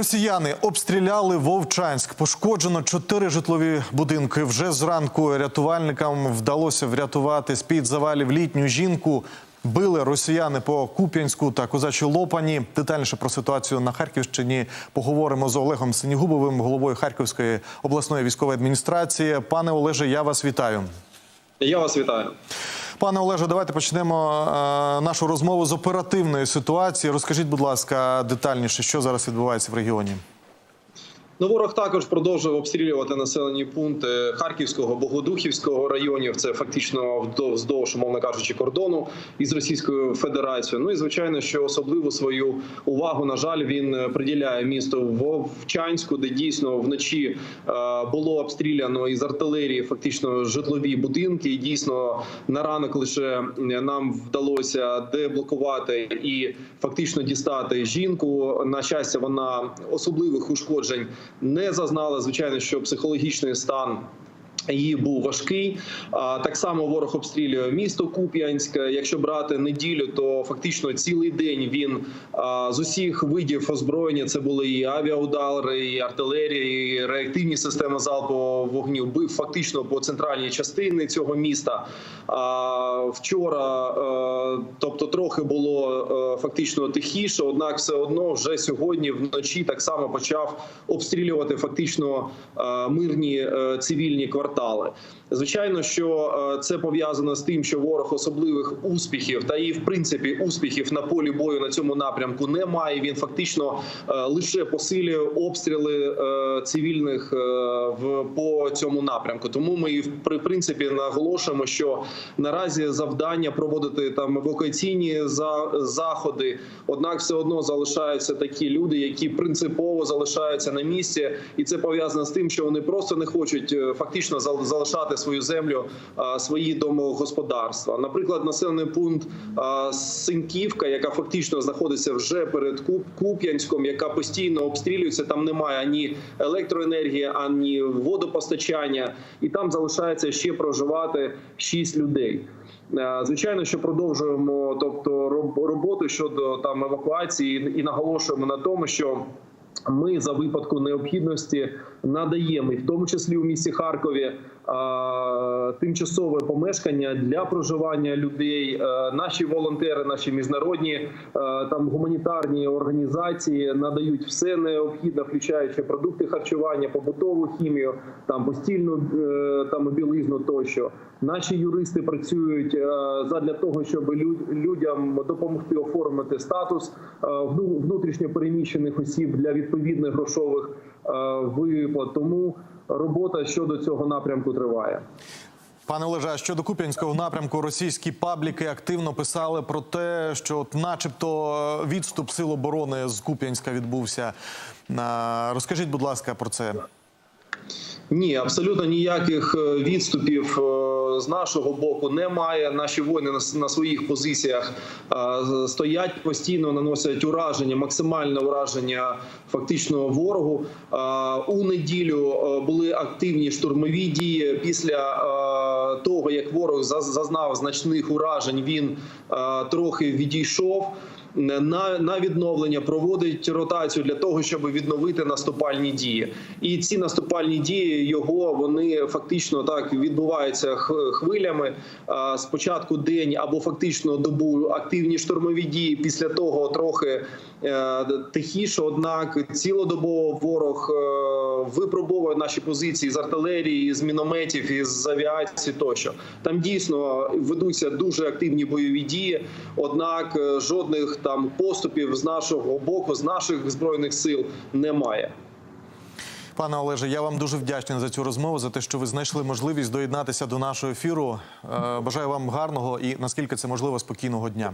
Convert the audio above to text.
Росіяни обстріляли Вовчанськ. Пошкоджено чотири житлові будинки. Вже зранку рятувальникам вдалося врятувати з під завалів літню жінку. Били росіяни по Куп'янську та Козачій Лопані. Детальніше про ситуацію на Харківщині поговоримо з Олегом Синігубовим, головою Харківської обласної військової адміністрації. Пане Олеже, я вас вітаю. Я вас вітаю. Пане Олеже, давайте почнемо е, нашу розмову з оперативної ситуації. Розкажіть, будь ласка, детальніше, що зараз відбувається в регіоні. Ну, ворог також продовжує обстрілювати населені пункти Харківського, Богодухівського районів. Це фактично вздовж, умовно кажучи, кордону із Російською Федерацією. Ну і звичайно, що особливу свою увагу, на жаль, він приділяє місту Вовчанську, де дійсно вночі е, було обстріляно із артилерії фактично житлові будинки. І дійсно на ранок лише нам вдалося деблокувати і фактично дістати жінку. На щастя, вона особливих ушкоджень не зазнала. Звичайно, що психологічний стан. Її був важкий. Так само ворог обстрілює місто Куп'янськ. Якщо брати неділю, то фактично цілий день він з усіх видів озброєння це були і авіаудари, і артилерія, і реактивні системи залпового вогню. Бив фактично по центральній частині цього міста. Вчора, е, тобто, трохи було е, фактично тихіше однак, все одно вже сьогодні вночі так само почав обстрілювати фактично е, мирні цивільні квартали. Звичайно, що це пов'язано з тим, що ворог особливих успіхів та і в принципі успіхів на полі бою на цьому напрямку немає. Він фактично лише посилює обстріли цивільних в по цьому напрямку. Тому ми і при принципі наголошуємо, що наразі завдання проводити там евакуаційні за заходи. Однак, все одно залишаються такі люди, які принципово залишаються на місці, і це пов'язано з тим, що вони просто не хочуть е, фактично зал- залишати свою землю, свої домогосподарства. Наприклад, населений пункт а, Синьківка, яка фактично знаходиться вже перед Куп'янськом, яка постійно обстрілюється. Там немає ані електроенергії, ані водопостачання, і там залишається ще проживати 6 людей. Е, Звичайно, що продовжуємо, тобто роб- роботу щодо там евакуації, і наголошуємо на тому, що ми за випадку необхідності надаємо, і в тому числі у місті Харкові, тимчасове помешкання для проживання людей. Е, Наші волонтери, наші міжнародні е, там гуманітарні організації надають все необхідне, включаючи продукти харчування, побутову хімію, там постільну е, там білизну тощо. Наші юристи працюють задля того, щоб лю- людям допомогти оформити статус внутрішньо переміщених осіб для відповідних грошових виплат. Тому робота щодо цього напрямку триває. Пане Олеже, щодо Куп'янського напрямку, російські пабліки активно писали про те, що, от, начебто, відступ сил оборони з Куп'янська відбувся. Розкажіть, будь ласка, про це. Ні, абсолютно ніяких е, відступів е, з нашого боку немає. Наші воїни на своїх позиціях е, стоять постійно, наносять ураження, максимальне ураження фактично ворогу. Е, У неділю е, були активні штурмові дії. Після того як ворог зазнав значних уражень, він трохи відійшов на, на відновлення, проводить ротацію для того, щоб відновити наступальні дії. І ці наступальні дії його вони фактично так відбуваються хвилями. Спочатку день або фактично добу активні штурмові дії. Після того трохи е, тихіше. Однак цілодобово ворог е, випробовує наші позиції з артилерії, з мінометів, із авіації тощо. Там дійсно ведуться дуже активні бойові дії. Однак е, жодних там поступів з нашого боку, з наших збройних сил немає. Пане Олеже, я вам дуже вдячний за цю розмову, за те, що ви знайшли можливість доєднатися до нашого ефіру. Е, Бажаю вам гарного і наскільки це можливо спокійного дня.